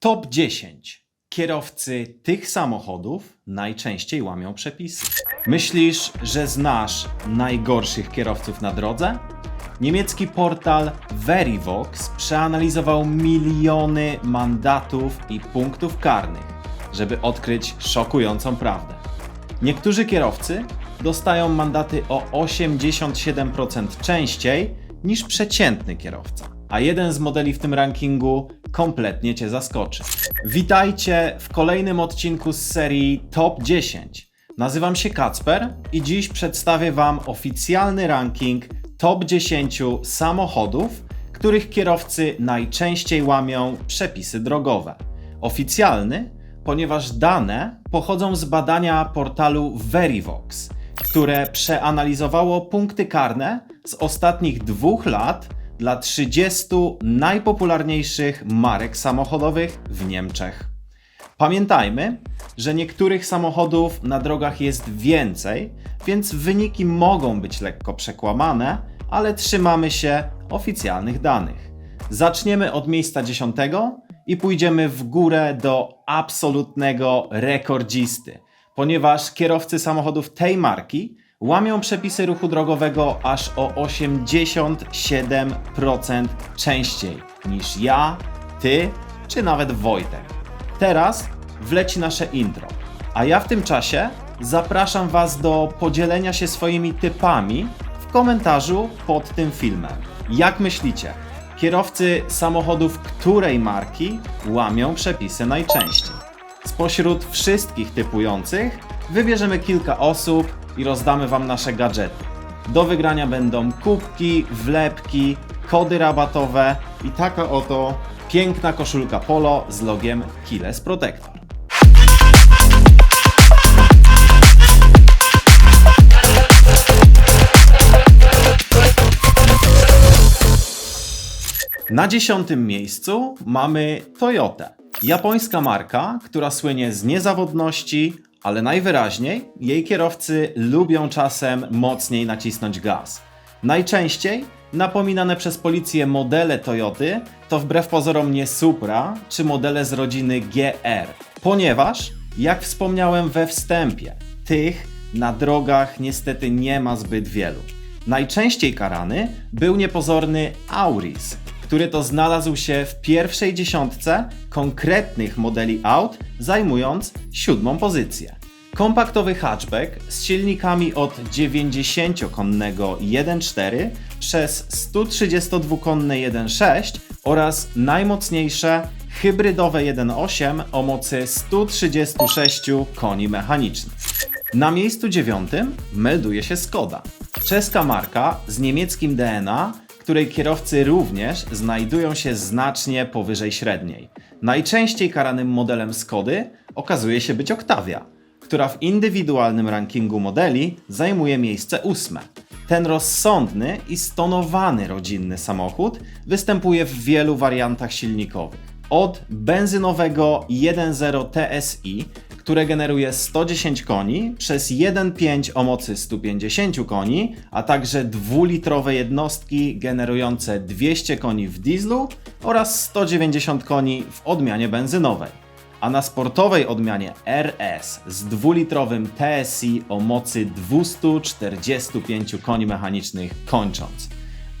Top 10. Kierowcy tych samochodów najczęściej łamią przepisy. Myślisz, że znasz najgorszych kierowców na drodze? Niemiecki portal Verivox przeanalizował miliony mandatów i punktów karnych, żeby odkryć szokującą prawdę. Niektórzy kierowcy dostają mandaty o 87% częściej niż przeciętny kierowca. A jeden z modeli w tym rankingu kompletnie Cię zaskoczy. Witajcie w kolejnym odcinku z serii Top 10. Nazywam się Kacper i dziś przedstawię Wam oficjalny ranking top 10 samochodów, których kierowcy najczęściej łamią przepisy drogowe. Oficjalny, ponieważ dane pochodzą z badania portalu Verivox, które przeanalizowało punkty karne z ostatnich dwóch lat dla 30 najpopularniejszych marek samochodowych w Niemczech. Pamiętajmy, że niektórych samochodów na drogach jest więcej, więc wyniki mogą być lekko przekłamane, ale trzymamy się oficjalnych danych. Zaczniemy od miejsca dziesiątego i pójdziemy w górę do absolutnego rekordzisty, ponieważ kierowcy samochodów tej marki łamią przepisy ruchu drogowego aż o 87% częściej niż ja, ty czy nawet Wojtek. Teraz wleci nasze intro, a ja w tym czasie zapraszam Was do podzielenia się swoimi typami w komentarzu pod tym filmem. Jak myślicie, kierowcy samochodów której marki łamią przepisy najczęściej? Spośród wszystkich typujących wybierzemy kilka osób i rozdamy Wam nasze gadżety. Do wygrania będą kubki, wlepki, kody rabatowe i taka oto piękna koszulka polo z logiem Kiles Protector. Na dziesiątym miejscu mamy Toyotę. Japońska marka, która słynie z niezawodności, ale najwyraźniej jej kierowcy lubią czasem mocniej nacisnąć gaz. Najczęściej napominane przez policję modele Toyoty to wbrew pozorom nie Supra czy modele z rodziny GR, ponieważ, jak wspomniałem we wstępie, tych na drogach niestety nie ma zbyt wielu. Najczęściej karany był niepozorny Auris, który to znalazł się w pierwszej dziesiątce konkretnych modeli aut, zajmując siódmą pozycję. Kompaktowy hatchback z silnikami od 90-konnego 1.4 przez 132-konne 1.6 oraz najmocniejsze hybrydowe 1.8 o mocy 136 koni mechanicznych. Na miejscu dziewiątym melduje się Skoda. Czeska marka z niemieckim DNA, której kierowcy również znajdują się znacznie powyżej średniej. Najczęściej karanym modelem Skody okazuje się być Octavia, która w indywidualnym rankingu modeli zajmuje miejsce ósme. Ten rozsądny i stonowany rodzinny samochód występuje w wielu wariantach silnikowych. Od benzynowego 1.0 TSI, które generuje 110 koni, przez 1.5 o mocy 150 koni, a także dwulitrowe jednostki generujące 200 koni w dieslu oraz 190 koni w odmianie benzynowej. A na sportowej odmianie RS z dwulitrowym TSI o mocy 245 koni mechanicznych kończąc.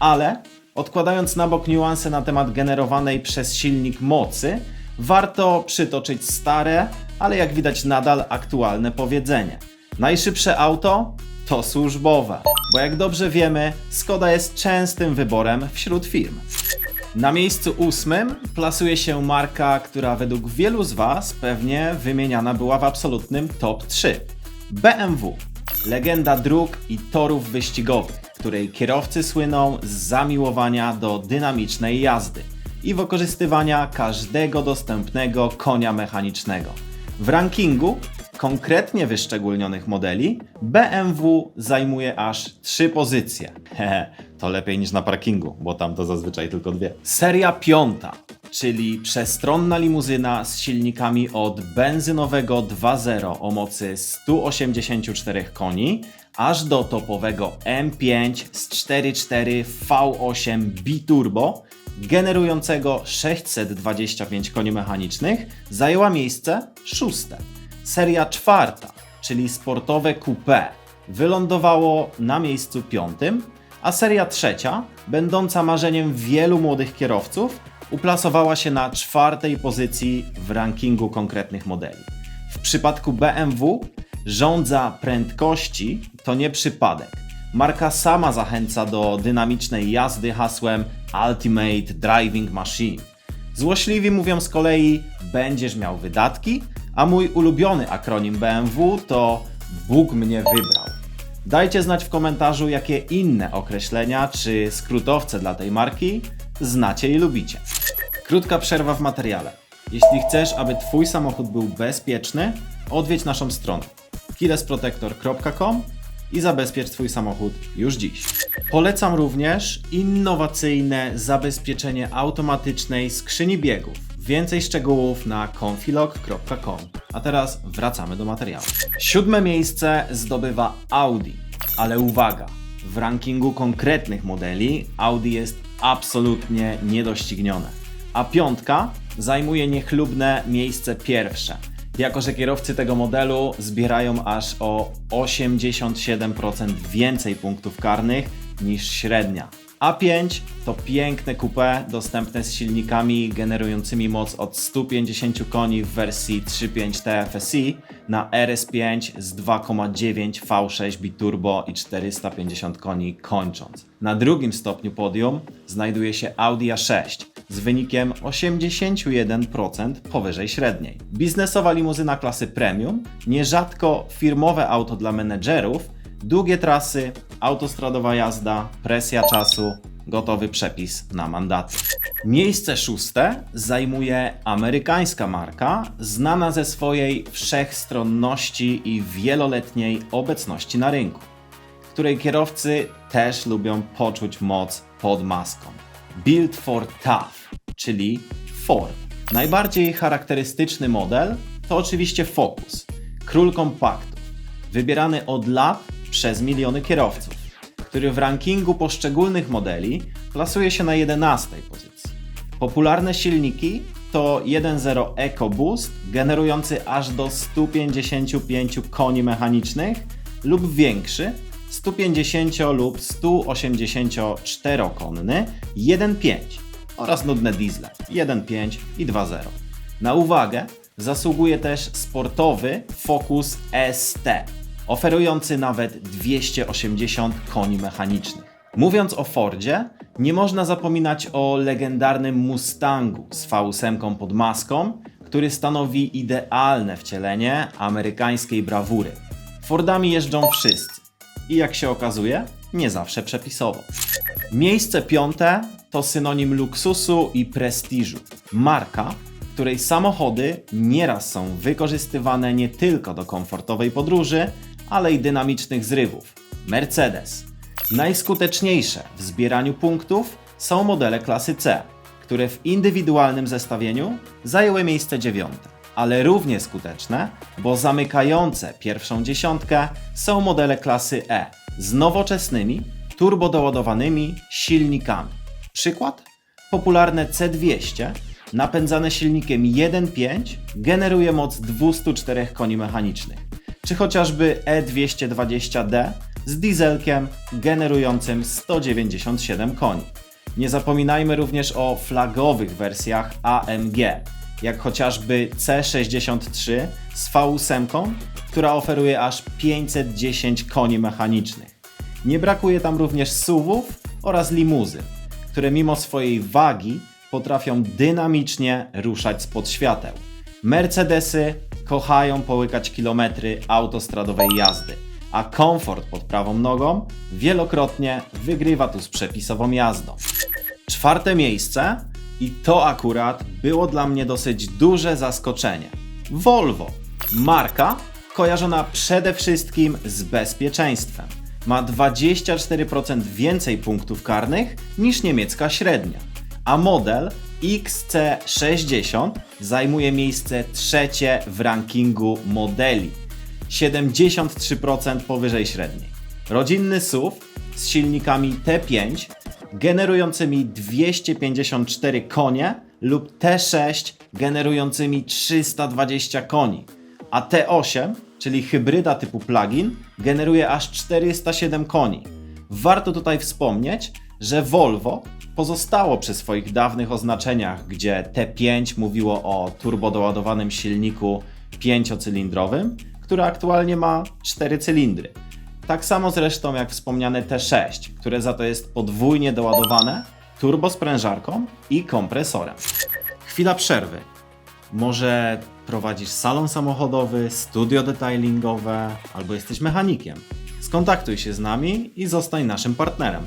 Ale odkładając na bok niuanse na temat generowanej przez silnik mocy, warto przytoczyć stare, ale jak widać nadal aktualne powiedzenie. Najszybsze auto to służbowe, bo jak dobrze wiemy, Skoda jest częstym wyborem wśród firm. Na miejscu ósmym plasuje się marka, która według wielu z Was pewnie wymieniana była w absolutnym top 3. BMW. Legenda dróg i torów wyścigowych, której kierowcy słyną z zamiłowania do dynamicznej jazdy i wykorzystywania każdego dostępnego konia mechanicznego. W rankingu konkretnie wyszczególnionych modeli BMW zajmuje aż trzy pozycje. Hehe, to lepiej niż na parkingu, bo tam to zazwyczaj tylko dwie. Seria piąta, czyli przestronna limuzyna z silnikami od benzynowego 2.0 o mocy 184 koni, aż do topowego M5 z 4.4 V8 biturbo generującego 625 koni mechanicznych, zajęła miejsce szóste. Seria czwarta, czyli sportowe coupé, wylądowało na miejscu piątym, a seria trzecia, będąca marzeniem wielu młodych kierowców, uplasowała się na czwartej pozycji w rankingu konkretnych modeli. W przypadku BMW żądza prędkości to nie przypadek. Marka sama zachęca do dynamicznej jazdy hasłem Ultimate Driving Machine. Złośliwi mówią z kolei będziesz miał wydatki, a mój ulubiony akronim BMW to Bóg mnie wybrał. Dajcie znać w komentarzu, jakie inne określenia czy skrótowce dla tej marki znacie i lubicie. Krótka przerwa w materiale. Jeśli chcesz, aby Twój samochód był bezpieczny, odwiedź naszą stronę keylessprotector.com i zabezpiecz Twój samochód już dziś. Polecam również innowacyjne zabezpieczenie automatycznej skrzyni biegów. Więcej szczegółów na confilog.com. A teraz wracamy do materiału. Siódme miejsce zdobywa Audi, ale uwaga, w rankingu konkretnych modeli Audi jest absolutnie niedoścignione. A piątka zajmuje niechlubne miejsce pierwsze jako że kierowcy tego modelu zbierają aż o 87% więcej punktów karnych niż średnia. A5 to piękne coupé dostępne z silnikami generującymi moc od 150 koni w wersji 3.5 TFSI na RS5 z 2.9 V6 biturbo i 450 koni kończąc. Na drugim stopniu podium znajduje się Audi A6 z wynikiem 81% powyżej średniej. Biznesowa limuzyna klasy premium, nierzadko firmowe auto dla menedżerów, długie trasy, autostradowa jazda, presja czasu, gotowy przepis na mandaty. Miejsce szóste zajmuje amerykańska marka, znana ze swojej wszechstronności i wieloletniej obecności na rynku, której kierowcy też lubią poczuć moc pod maską. Build for Tough, czyli Ford. Najbardziej charakterystyczny model to oczywiście Focus, król kompaktów, wybierany od lat przez miliony kierowców, który w rankingu poszczególnych modeli plasuje się na 11 pozycji. Popularne silniki to 1.0 EcoBoost generujący aż do 155 koni mechanicznych lub większy 150 lub 184-konny 1.5 oraz nudne diesle 1.5 i 2.0. Na uwagę zasługuje też sportowy Focus ST, oferujący nawet 280 koni mechanicznych. Mówiąc o Fordzie, nie można zapominać o legendarnym Mustangu z V8 pod maską, który stanowi idealne wcielenie amerykańskiej brawury. Fordami jeżdżą wszyscy i jak się okazuje, nie zawsze przepisowo. Miejsce piąte to synonim luksusu i prestiżu. Marka, której samochody nieraz są wykorzystywane nie tylko do komfortowej podróży, ale i dynamicznych zrywów. Mercedes. Najskuteczniejsze w zbieraniu punktów są modele klasy C, które w indywidualnym zestawieniu zajęły miejsce dziewiąte ale równie skuteczne, bo zamykające pierwszą dziesiątkę są modele klasy E z nowoczesnymi, turbodoładowanymi silnikami. Przykład? Popularne C200 napędzane silnikiem 1.5 generuje moc 204 koni mechanicznych, czy chociażby E220D z dieselkiem generującym 197 koni. Nie zapominajmy również o flagowych wersjach AMG, jak chociażby C63 z V8, która oferuje aż 510 koni mechanicznych. Nie brakuje tam również SUVów oraz limuzyn, które mimo swojej wagi potrafią dynamicznie ruszać spod świateł. Mercedesy kochają połykać kilometry autostradowej jazdy, a komfort pod prawą nogą wielokrotnie wygrywa tu z przepisową jazdą. Czwarte miejsce i to akurat było dla mnie dosyć duże zaskoczenie. Volvo. Marka kojarzona przede wszystkim z bezpieczeństwem. Ma 24% więcej punktów karnych niż niemiecka średnia, a model XC60 zajmuje miejsce trzecie w rankingu modeli. 73% powyżej średniej. Rodzinny SUV z silnikami T5 generującymi 254 konie lub T6 generującymi 320 koni, a T8, czyli hybryda typu plug-in, generuje aż 407 koni. Warto tutaj wspomnieć, że Volvo pozostało przy swoich dawnych oznaczeniach, gdzie T5 mówiło o turbodoładowanym silniku pięciocylindrowym, który aktualnie ma 4 cylindry. Tak samo zresztą jak wspomniane T6, które za to jest podwójnie doładowane turbosprężarką i kompresorem. Chwila przerwy. Może prowadzisz salon samochodowy, studio detailingowe, albo jesteś mechanikiem. Skontaktuj się z nami i zostań naszym partnerem.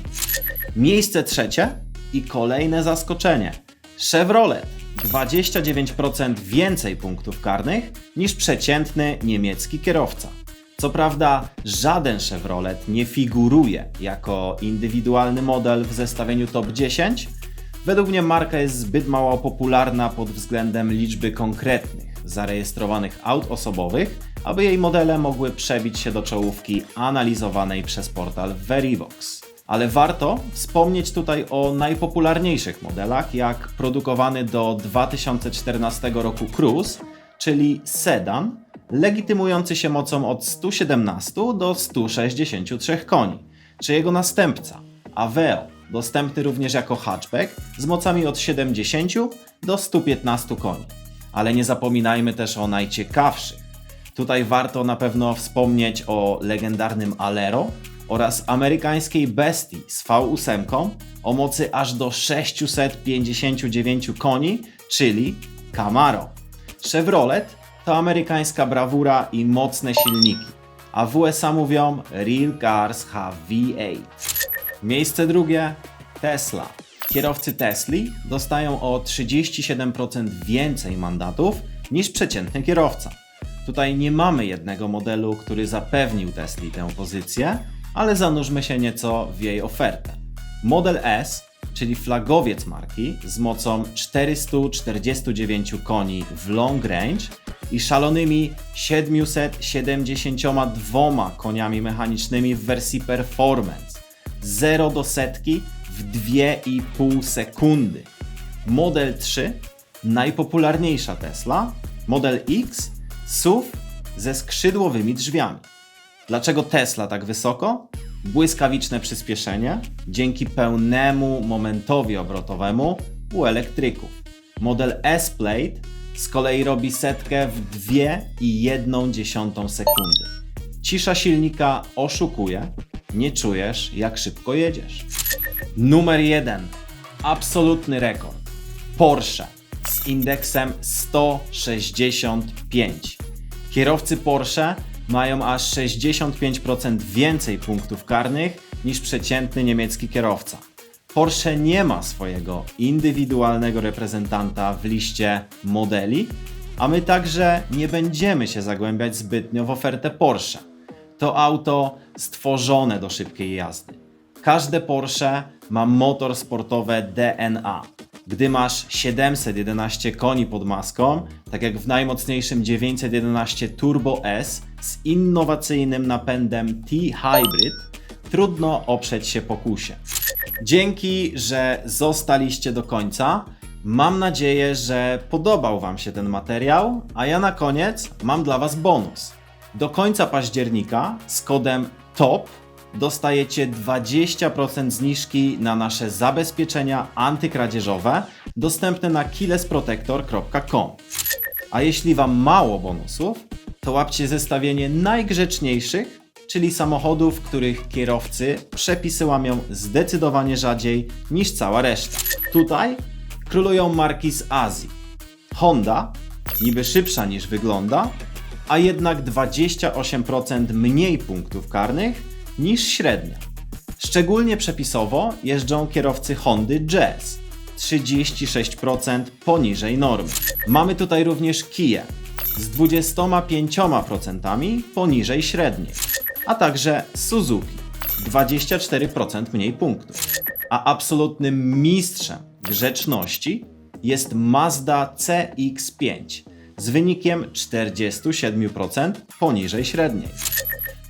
Miejsce trzecie i kolejne zaskoczenie. Chevrolet 29% więcej punktów karnych niż przeciętny niemiecki kierowca. Co prawda, żaden Chevrolet nie figuruje jako indywidualny model w zestawieniu top 10. Według mnie marka jest zbyt mało popularna pod względem liczby konkretnych zarejestrowanych aut osobowych, aby jej modele mogły przebić się do czołówki analizowanej przez portal Verivox. Ale warto wspomnieć tutaj o najpopularniejszych modelach, jak produkowany do 2014 roku Cruze, czyli sedan, legitymujący się mocą od 117 do 163 koni, czy jego następca, Aveo, dostępny również jako hatchback z mocami od 70 do 115 koni. Ale nie zapominajmy też o najciekawszych. Tutaj warto na pewno wspomnieć o legendarnym Alero oraz amerykańskiej Bestii z V8 o mocy aż do 659 koni, czyli Camaro. Chevrolet to amerykańska brawura i mocne silniki, a w USA mówią Real Cars have V8. Miejsce drugie Tesla. Kierowcy Tesli dostają o 37% więcej mandatów niż przeciętny kierowca. Tutaj nie mamy jednego modelu, który zapewnił Tesli tę pozycję, ale zanurzmy się nieco w jej ofertę. Model S, czyli flagowiec marki z mocą 449 koni w long range i szalonymi 772 koniami mechanicznymi w wersji performance. 0 do setki w 2,5 sekundy. Model 3, najpopularniejsza Tesla, Model X, SUV ze skrzydłowymi drzwiami. Dlaczego Tesla tak wysoko? Błyskawiczne przyspieszenie dzięki pełnemu momentowi obrotowemu u elektryków. Model S-Plate z kolei robi setkę w 2,1 sekundy. Cisza silnika oszukuje, nie czujesz jak szybko jedziesz. Numer 1. Absolutny rekord. Porsche z indeksem 165. Kierowcy Porsche mają aż 65% więcej punktów karnych niż przeciętny niemiecki kierowca. Porsche nie ma swojego indywidualnego reprezentanta w liście modeli, a my także nie będziemy się zagłębiać zbytnio w ofertę Porsche. To auto stworzone do szybkiej jazdy. Każde Porsche ma motor sportowe DNA. Gdy masz 711 koni pod maską, tak jak w najmocniejszym 911 Turbo S z innowacyjnym napędem T-Hybrid, trudno oprzeć się pokusie. Dzięki, że zostaliście do końca. Mam nadzieję, że podobał Wam się ten materiał, a ja na koniec mam dla Was bonus. Do końca października z kodem TOP dostajecie 20% zniżki na nasze zabezpieczenia antykradzieżowe dostępne na killesprotector.com. A jeśli Wam mało bonusów, to łapcie zestawienie najgrzeczniejszych, czyli samochodów, których kierowcy przepisy łamią zdecydowanie rzadziej niż cała reszta. Tutaj królują marki z Azji. Honda, niby szybsza niż wygląda, a jednak 28% mniej punktów karnych niż średnia. Szczególnie przepisowo jeżdżą kierowcy Hondy Jazz 36% poniżej normy. Mamy tutaj również Kia z 25% poniżej średniej, a także Suzuki 24% mniej punktów. A absolutnym mistrzem grzeczności jest Mazda CX5 z wynikiem 47% poniżej średniej.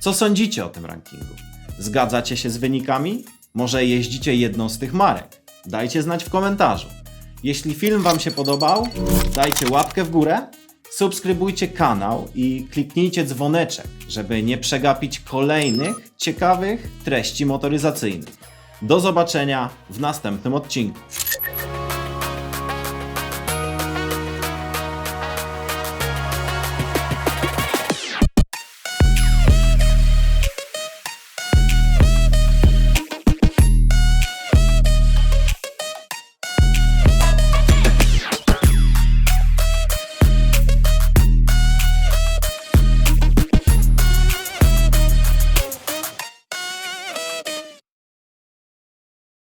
Co sądzicie o tym rankingu? Zgadzacie się z wynikami? Może jeździcie jedną z tych marek? Dajcie znać w komentarzu. Jeśli film Wam się podobał, dajcie łapkę w górę, subskrybujcie kanał i kliknijcie dzwoneczek, żeby nie przegapić kolejnych ciekawych treści motoryzacyjnych. Do zobaczenia w następnym odcinku.